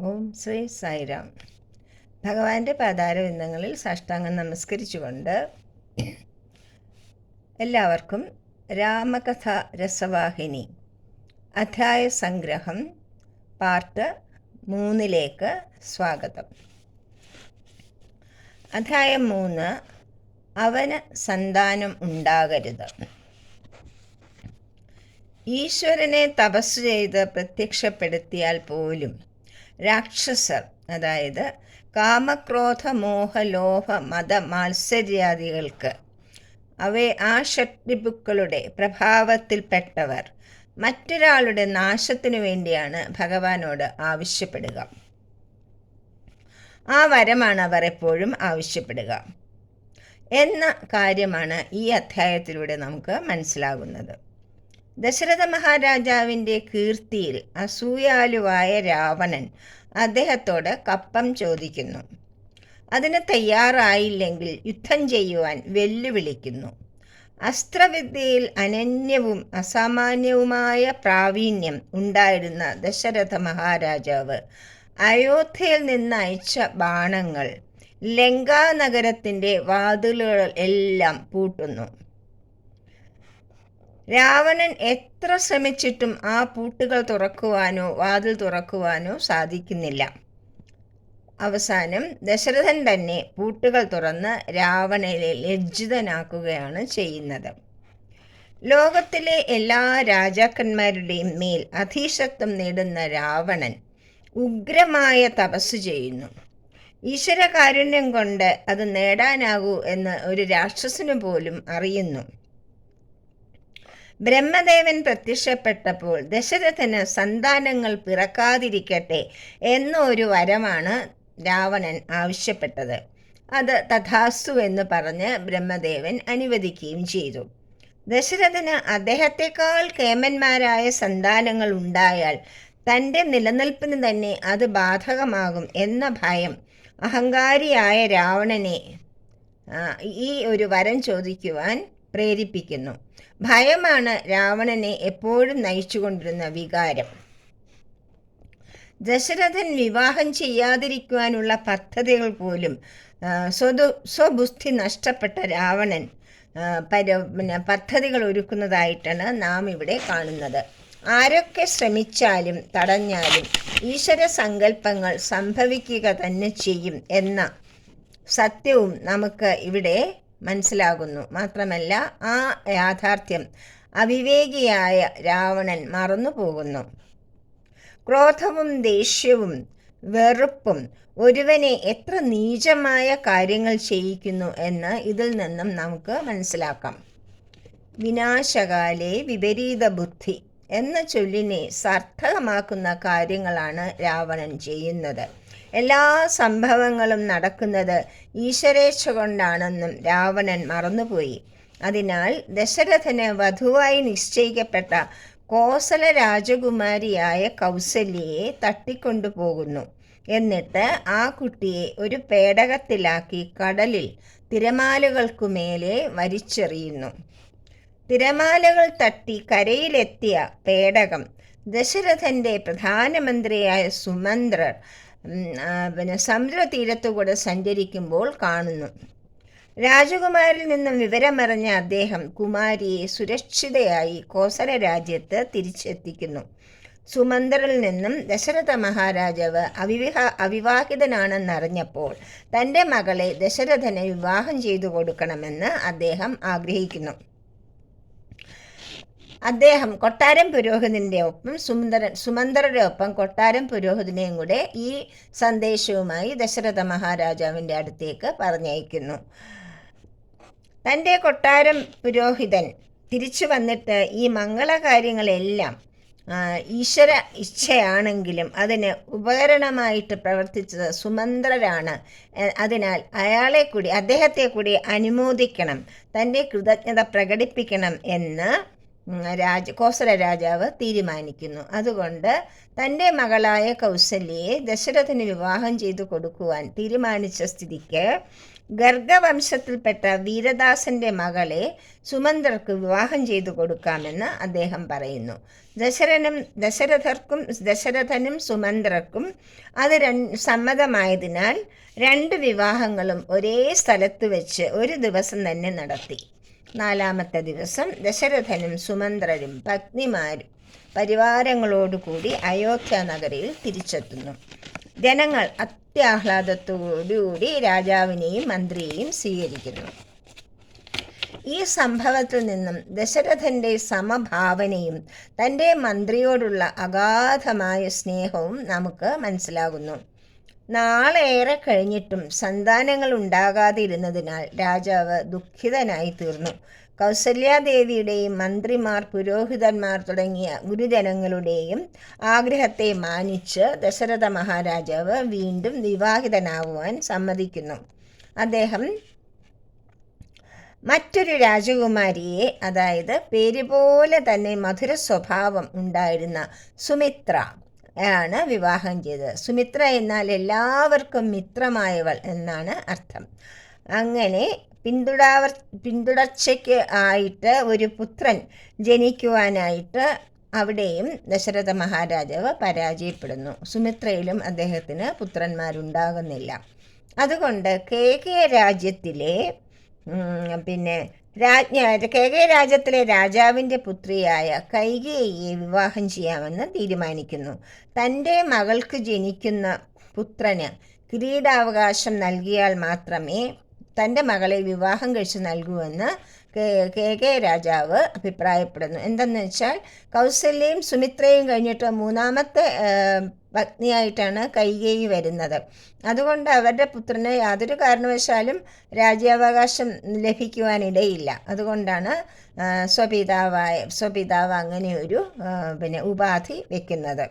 ഓം ശ്രീ സായിരാം. ഭഗവാന്റെ പാതാരവിന്ദങ്ങളിൽ സാഷ്ടാംഗം നമസ്കരിച്ചുകൊണ്ട് എല്ലാവർക്കും രാമകഥ രസവാഹിനി അധ്യായ സംഗ്രഹം പാർട്ട് മൂന്നിലേക്ക് സ്വാഗതം. അധ്യായം മൂന്ന് അവന് സന്താനം ഉണ്ടാകരുത്. ഈശ്വരനെ തപസ് ചെയ്ത് പ്രത്യക്ഷപ്പെടുത്തിയാൽ പോലും രാക്ഷസർ അതായത് കാമക്രോധ മോഹ ലോഭ മത മാത്സര്യാദികൾക്ക് അവയെ ആ ഷഡ്രിപുക്കളുടെ പ്രഭാവത്തിൽപ്പെട്ടവർ. മറ്റൊരാളുടെ നാശത്തിനു വേണ്ടിയാണ് ഭഗവാനോട് ആവശ്യപ്പെടുക. ആ വരമാണ് അവർ എപ്പോഴും ആവശ്യപ്പെടുക. എന്ന കാര്യമാണ് ഈ അധ്യായത്തിലൂടെ നമുക്ക് മനസ്സിലാകുന്നത് ദശരഥ മഹാരാജാവിന്റെ കീർത്തിയിൽ അസൂയാലുവായ രാവണൻ അദ്ദേഹത്തോട് കപ്പം ചോദിക്കുന്നു. അതിന് തയ്യാറായില്ലെങ്കിൽ യുദ്ധം ചെയ്യുവാൻ വെല്ലുവിളിക്കുന്നു. അസ്ത്രവിദ്യയിൽ അനന്യവും അസാമാന്യവുമായ പ്രാവീണ്യം ഉണ്ടായിരുന്ന ദശരഥ മഹാരാജാവ് അയോധ്യയിൽ നിന്ന് അയച്ച ബാണങ്ങൾ ലങ്കാനഗരത്തിന്റെ വാതിലുകൾ എല്ലാം പൂട്ടുന്നു. രാവണൻ എത്ര ശ്രമിച്ചിട്ടും ആ പൂട്ടുകൾ തുറക്കുവാനോ വാതിൽ തുറക്കുവാനോ സാധിക്കുന്നില്ല. അവസാനം ദശരഥൻ തന്നെ പൂട്ടുകൾ തുറന്ന് രാവണനെ ലജ്ജിതനാക്കുകയാണ് ചെയ്യുന്നത്. ലോകത്തിലെ എല്ലാ രാജാക്കന്മാരുടെയും മേൽ അധീശത്വം നേടുന്ന രാവണൻ ഉഗ്രമായ തപസ് ചെയ്യുന്നു. ഈശ്വരകാരുണ്യം കൊണ്ട് അത് നേടാനാകൂ എന്ന് ഒരു രാക്ഷസന് പോലും അറിയുന്നു. ബ്രഹ്മദേവൻ പ്രത്യക്ഷപ്പെട്ടപ്പോൾ ദശരഥന് സന്താനങ്ങൾ പിറക്കാതിരിക്കട്ടെ എന്നൊരു വരമാണ് രാവണൻ ആവശ്യപ്പെട്ടത്. അത് തഥാസ്തു എന്ന് പറഞ്ഞ് ബ്രഹ്മദേവൻ അനുവദിക്കുകയും ചെയ്തു. ദശരഥന് അദ്ദേഹത്തെക്കാൾ കേമന്മാരായ സന്താനങ്ങൾ ഉണ്ടായാൽ തന്റെ നിലനിൽപ്പിന് തന്നെ അത് ബാധകമാകും എന്ന ഭയം അഹങ്കാരിയായ രാവണനെ ഈ ഒരു വരം ചോദിക്കുവാൻ പ്രേരിപ്പിക്കുന്നു. ഭയമാണ് രാവണനെ എപ്പോഴും നയിച്ചുകൊണ്ടിരുന്ന വികാരം. ദശരഥൻ വിവാഹം ചെയ്യാതിരിക്കുവാനുള്ള പദ്ധതികൾ പോലും സ്വതു സ്വബുദ്ധി നഷ്ടപ്പെട്ട രാവണൻ പര പിന്നെ പദ്ധതികൾ ഒരുക്കുന്നതായിട്ടാണ് നാം ഇവിടെ കാണുന്നത്. ആരൊക്കെ ശ്രമിച്ചാലും തടഞ്ഞാലും ഈശ്വര സങ്കല്പങ്ങൾ സംഭവിക്കുക തന്നെ ചെയ്യും എന്ന സത്യവും നമുക്ക് ഇവിടെ മനസ്സിലാകുന്നു. മാത്രമല്ല ആ യാഥാർത്ഥ്യം അവിവേകിയായ രാവണൻ മറന്നുപോകുന്നു. ക്രോധവും ദേഷ്യവും വെറുപ്പും ഒരുവനെ എത്ര നീചമായ കാര്യങ്ങൾ ചെയ്യിക്കുന്നു എന്ന് ഇതിൽ നിന്നും നമുക്ക് മനസ്സിലാക്കാം. വിനാശകാലെ വിപരീത ബുദ്ധി എന്ന ചൊല്ലിനെ സാർത്ഥകമാക്കുന്ന കാര്യങ്ങളാണ് രാവണൻ ചെയ്യുന്നത്. എല്ലാ സംഭവങ്ങളും നടക്കുന്നത് ഈശ്വരേച്ഛ കൊണ്ടാണെന്നും രാവണൻ മറന്നുപോയി. അതിനാൽ ദശരഥന് വധുവായി നിശ്ചയിക്കപ്പെട്ട കോസല രാജകുമാരിയായ കൗസല്യയെ തട്ടിക്കൊണ്ടുപോകുന്നു. എന്നിട്ട് ആ കുട്ടിയെ ഒരു പേടകത്തിലാക്കി കടലിൽ തിരമാലകൾക്കു മേലെ വരിച്ചെറിയുന്നു തിരമാലകൾ തട്ടി കരയിലെത്തിയ പേടകം ദശരഥന്റെ പ്രധാനമന്ത്രിയായ സുമന്ത്രർ പിന്നെ സമുദ്രതീരത്തുകൂടെ സഞ്ചരിക്കുമ്പോൾ കാണുന്നു. രാജകുമാരിൽ നിന്നും വിവരമറിഞ്ഞ അദ്ദേഹം കുമാരിയെ സുരക്ഷിതയായി കോസല രാജ്യത്ത് തിരിച്ചെത്തിക്കുന്നു. സുമന്ത്രിൽ നിന്നും ദശരഥ മഹാരാജാവ് അവിവിഹ അവിവാഹിതനാണെന്നറിഞ്ഞപ്പോൾ തന്റെ മകളെ ദശരഥന് വിവാഹം ചെയ്തു കൊടുക്കണമെന്ന് അദ്ദേഹം ആഗ്രഹിക്കുന്നു. അദ്ദേഹം കൊട്ടാരം പുരോഹിതന്റെ ഒപ്പം സുമന്ദരൻ സുമന്തരുടെ ഒപ്പം കൊട്ടാരം പുരോഹിതനെയും കൂടെ ഈ സന്ദേശവുമായി ദശരഥ മഹാരാജാവിന്റെ അടുത്തേക്ക് പറഞ്ഞയക്കുന്നു. തന്റെ കൊട്ടാരം പുരോഹിതൻ തിരിച്ചു വന്നിട്ട് ഈ മംഗളകാര്യങ്ങളെല്ലാം ഈശ്വര ഇച്ഛയാണെങ്കിലും അതിന് ഉപകരണമായിട്ട് പ്രവർത്തിച്ചത് സുമന്ത്രരാണ്. അതിനാൽ അയാളെ കൂടി അദ്ദേഹത്തെ കൂടി അനുമോദിക്കണം തന്റെ കൃതജ്ഞത പ്രകടിപ്പിക്കണം എന്ന് രാജ കോസല രാജാവ് തീരുമാനിക്കുന്നു. അതുകൊണ്ട് തന്റെ മകളായ കൗസല്യയെ ദശരഥന് വിവാഹം ചെയ്തു കൊടുക്കുവാൻ തീരുമാനിച്ച സ്ഥിതിക്ക് ഗർഗവംശത്തിൽപ്പെട്ട വീരദാസന്റെ മകളെ സുമന്ദർക്ക് വിവാഹം ചെയ്തു കൊടുക്കാമെന്ന് അദ്ദേഹം പറയുന്നു. ദശരനും ദശരഥർക്കും ദശരഥനും സുമന്ത്രർക്കും അത് സമ്മതമായതിനാൽ രണ്ട് വിവാഹങ്ങളും ഒരേ സ്ഥലത്ത് വെച്ച് ഒരു ദിവസം തന്നെ നടത്തി. നാലാമത്തെ ദിവസം ദശരഥനും സുമന്ത്രരും പത്നിമാരും പരിവാരങ്ങളോടുകൂടി അയോധ്യ നഗരിയിൽ തിരിച്ചെത്തുന്നു. ജനങ്ങൾ അത്യാഹ്ലാദത്തോടുകൂടി രാജാവിനെയും മന്ത്രിയെയും സ്വീകരിക്കുന്നു. ഈ സംഭവത്തിൽ നിന്നും ദശരഥന്റെ സമഭാവനയും തന്റെ മന്ത്രിയോടുള്ള അഗാധമായ സ്നേഹവും നമുക്ക് മനസ്സിലാകുന്നു. നാളേറെ കഴിഞ്ഞിട്ടും സന്താനങ്ങൾ ഉണ്ടാകാതിരുന്നതിനാൽ രാജാവ് ദുഃഖിതനായി തീർന്നു. കൗസല്യാദേവിയുടെയും മന്ത്രിമാർ പുരോഹിതന്മാർ തുടങ്ങിയ ഗുരുജനങ്ങളുടെയും ആഗ്രഹത്തെ മാനിച്ച് ദശരഥ മഹാരാജാവ് വീണ്ടും വിവാഹിതനാവുവാൻ സമ്മതിക്കുന്നു. അദ്ദേഹം മറ്റൊരു രാജകുമാരിയെ അതായത് പേര് പോലെ തന്നെ മധുര സ്വഭാവം ഉണ്ടായിരുന്ന സുമിത്ര ആണ് വിവാഹം ചെയ്തത്. സുമിത്ര എന്നാൽ എല്ലാവർക്കും മിത്രമായവൾ എന്നാണ് അർത്ഥം. അങ്ങനെ പിന്തുടാവർ പിന്തുടർച്ചയ്ക്ക് ആയിട്ട് ഒരു പുത്രൻ ജനിക്കുവാനായിട്ട് അവിടെയും ദശരഥ മഹാരാജാവ് പരാജയപ്പെടുന്നു. സുമിത്രയിലും അദ്ദേഹത്തിന് പുത്രന്മാരുണ്ടാകുന്നില്ല. അതുകൊണ്ട് കെ കെ രാജ്യത്തിലെ പിന്നെ രാജ്ഞ കെ രാജ്യത്തിലെ രാജാവിന്റെ പുത്രിയായ കൈകേയിയെ വിവാഹം ചെയ്യാമെന്ന് തീരുമാനിക്കുന്നു. തന്റെ മകൾക്ക് ജനിക്കുന്ന പുത്രന് കിരീടാവകാശം നൽകിയാൽ മാത്രമേ തന്റെ മകളെ വിവാഹം കഴിച്ച് നൽകുമെന്ന് കെ കെ രാജാവ് അഭിപ്രായപ്പെടുന്നു. എന്തെന്ന് വെച്ചാൽ കൗസല്യയും സുമിത്രയും കഴിഞ്ഞിട്ട് മൂന്നാമത്തെ പത്നിയായിട്ടാണ് കൈകേയി വരുന്നത്. അതുകൊണ്ട് അവരുടെ പുത്രന് യാതൊരു കാരണവശാലും രാജ്യാവകാശം ലഭിക്കുവാനിടയില്ല. അതുകൊണ്ടാണ് സ്വപിതാവായ സ്വപിതാവ് ഒരു പിന്നെ ഉപാധി വെക്കുന്നത്.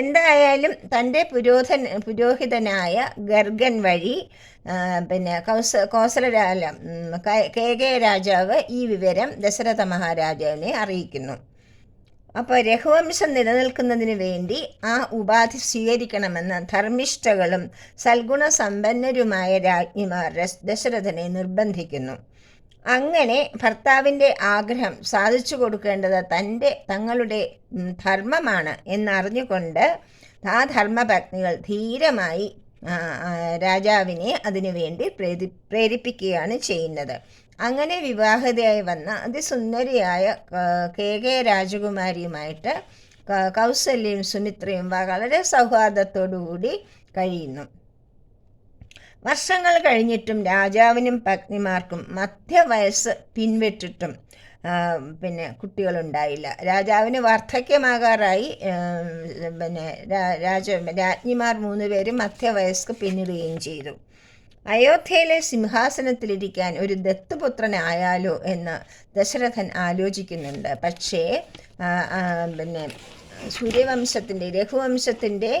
എന്തായാലും തന്റെ പുരോധൻ പുരോഹിതനായ ഗർഗൻ വഴി പിന്നെ കൗസ കോസലരാല കെ കെ രാജാവ് ഈ വിവരം ദശരഥ മഹാരാജാവിനെ അറിയിക്കുന്നു. അപ്പോൾ രഘുവംശം നിലനിൽക്കുന്നതിന് വേണ്ടി ആ ഉപാധി സ്വീകരിക്കണമെന്ന് ധർമ്മിഷ്ഠകളും സൽഗുണ സമ്പന്നരുമായ രാജ്ഞിമാർ ദശരഥനെ നിർബന്ധിക്കുന്നു. അങ്ങനെ ഭർത്താവിന്റെ ആഗ്രഹം സാധിച്ചു കൊടുക്കേണ്ടത് തന്റെ തങ്ങളുടെ ധർമ്മമാണ് എന്നറിഞ്ഞുകൊണ്ട് ആ ധർമ്മപത്നികൾ ധീരമായി രാജാവിനെ അതിനുവേണ്ടി പ്രേരി പ്രേരിപ്പിക്കുകയാണ് ചെയ്യുന്നത്. അങ്ങനെ വിവാഹിതയായി വന്ന അതിസുന്ദരിയായ കെ കെ രാജകുമാരിയുമായിട്ട് കൗസല്യയും സുമിത്രയും വളരെ സൗഹാർദ്ദത്തോടുകൂടി കഴിയുന്നു. വർഷങ്ങൾ കഴിഞ്ഞിട്ടും രാജാവിനും പത്നിമാർക്കും മധ്യവയസ്സ് പിൻവിട്ടിട്ടും പിന്നെ കുട്ടികളുണ്ടായില്ല. രാജാവിന് വാർദ്ധക്യമാകാറായി പിന്നെ രാജ രാജ്ഞിമാർ മൂന്നുപേരും മധ്യവയസ്ക്ക് പിന്നിടുകയും ചെയ്തു. അയോധ്യയിലെ സിംഹാസനത്തിലിരിക്കാൻ ഒരു ദത്തുപുത്രനായാലോ എന്ന് ദശരഥൻ ആലോചിക്കുന്നുണ്ട്. പക്ഷേ പിന്നെ സൂര്യവംശത്തിന്റെ രഘുവംശത്തിന്റെ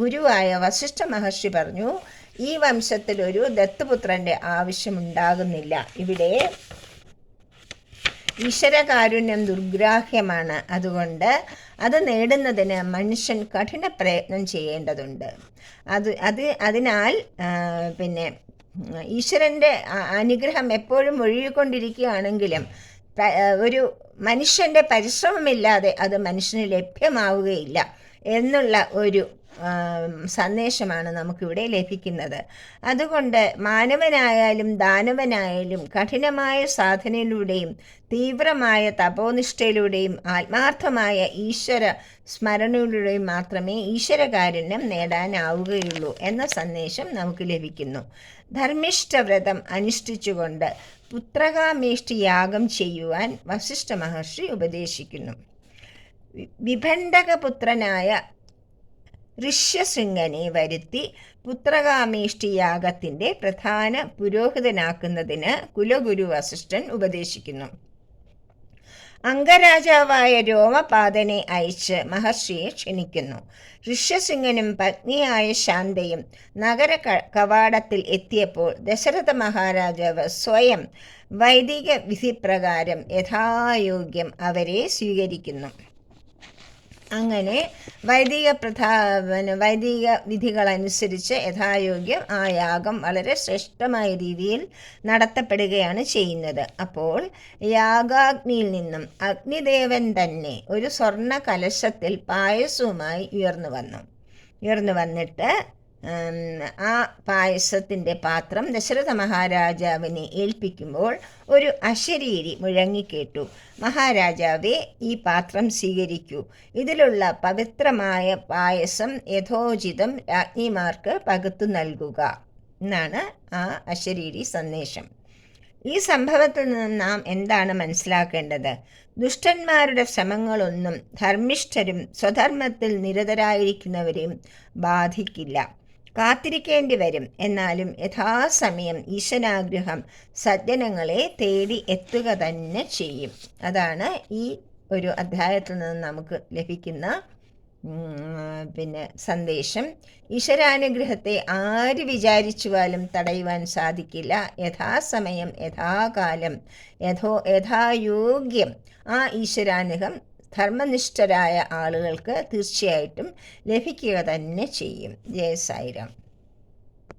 ഗുരുവായ വസിഷ്ഠ മഹർഷി പറഞ്ഞു ഈ വംശത്തിൽ ഒരു ദത്തുപുത്രന്റെ ആവശ്യമുണ്ടാകുന്നില്ല. ഇവിടെ ഈശ്വരകാരുണ്യം ദുർഗ്രാഹ്യമാണ്. അതുകൊണ്ട് അത് നേടുന്നതിന് മനുഷ്യൻ കഠിന പ്രയത്നം ചെയ്യേണ്ടതുണ്ട്. അത് അത് അതിനാൽ പിന്നെ ഈശ്വരന്റെ അനുഗ്രഹം എപ്പോഴും ഒഴുകിക്കൊണ്ടിരിക്കുകയാണെങ്കിലും ഒരു മനുഷ്യന്റെ പരിശ്രമമില്ലാതെ അത് മനുഷ്യന് ലഭ്യമാവുകയില്ല എന്നുള്ള ഒരു സന്ദേശമാണ് നമുക്കിവിടെ ലഭിക്കുന്നത്. അതുകൊണ്ട് മാനവനായാലും ദാനവനായാലും കഠിനമായ സാധനയിലൂടെയും തീവ്രമായ തപോനിഷ്ഠയിലൂടെയും ആത്മാർത്ഥമായ ഈശ്വര സ്മരണയിലൂടെയും മാത്രമേ ഈശ്വരകാരുണ്യം നേടാനാവുകയുള്ളൂ എന്ന സന്ദേശം നമുക്ക് ലഭിക്കുന്നു. ധർമ്മിഷ്ഠവ്രതം അനുഷ്ഠിച്ചുകൊണ്ട് പുത്രകാമേഷ്ടി യാഗം ചെയ്യുവാൻ വസിഷ്ഠ മഹർഷി ഉപദേശിക്കുന്നു. വിഭണ്ഡകപുത്രനായ ഋഷ്യശൃംഗനെ വരുത്തി പുത്രകാമേഷ്ടിയാഗത്തിന്റെ പ്രധാന പുരോഹിതനാക്കുന്നതിന് കുലഗുരു വസിഷ്ഠൻ ഉപദേശിക്കുന്നു. അംഗരാജാവായ രോമപാതനെ അയച്ച് മഹർഷിയെ ക്ഷണിക്കുന്നു. ഋഷ്യസിംഹനും പത്നിയായ ശാന്തയും നഗര കവാടത്തിൽ എത്തിയപ്പോൾ ദശരഥ മഹാരാജാവ് സ്വയം വൈദിക വിധിപ്രകാരം യഥായോഗ്യം അവരെ സ്വീകരിക്കുന്നു. അങ്ങനെ വൈദിക പ്രധാ പിന്നെ വൈദിക വിധികളനുസരിച്ച് യഥായോഗ്യം ആ യാഗം വളരെ ശ്രേഷ്ഠമായ രീതിയിൽ നടത്തപ്പെടുകയാണ് ചെയ്യുന്നത്. അപ്പോൾ യാഗാഗ്നിയിൽ നിന്നും അഗ്നിദേവൻ തന്നെ ഒരു സ്വർണ കലശത്തിൽ പായസവുമായി ഉയർന്നു വന്നു. ഉയർന്നു വന്നിട്ട് ആ പായസത്തിന്റെ പാത്രം ദശരഥ മഹാരാജാവിനെ ഏൽപ്പിക്കുമ്പോൾ ഒരു അശരീരി മുഴങ്ങിക്കേട്ടു. മഹാരാജാവെ ഈ പാത്രം സ്വീകരിക്കൂ. ഇതിലുള്ള പവിത്രമായ പായസം യഥോചിതം രാജ്ഞിമാർക്ക് പകുത്തു നൽകുക എന്നാണ് ആ അശരീരി സന്ദേശം. ഈ സംഭവത്തിൽ നിന്ന് നാം എന്താണ് മനസ്സിലാക്കേണ്ടത്? ദുഷ്ടന്മാരുടെ ശ്രമങ്ങളൊന്നും ധർമ്മിഷ്ഠരും സ്വധർമ്മത്തിൽ നിരതരായിരിക്കുന്നവരെയും ബാധിക്കില്ല. കാത്തിരിക്കേണ്ടി വരും. എന്നാലും യഥാസമയം ഈശ്വരാഗ്രഹം സജ്ജനങ്ങളെ തേടി എത്തുക തന്നെ ചെയ്യും. അതാണ് ഈ ഒരു അധ്യായത്തിൽ നിന്ന് നമുക്ക് ലഭിക്കുന്ന പിന്നെ സന്ദേശം. ഈശ്വരാനുഗ്രഹത്തെ ആര് വിചാരിച്ചുവാലും തടയുവാൻ സാധിക്കില്ല. യഥാസമയം യഥാകാലം യഥോ യഥായോഗ്യം ആ ഈശ്വരാനുഗ്രഹം ധർമ്മനിഷ്ഠരായ ആളുകൾക്ക് തീർച്ചയായിട്ടും ലഭിക്കുക തന്നെ ചെയ്യും. ജയ സായിരാം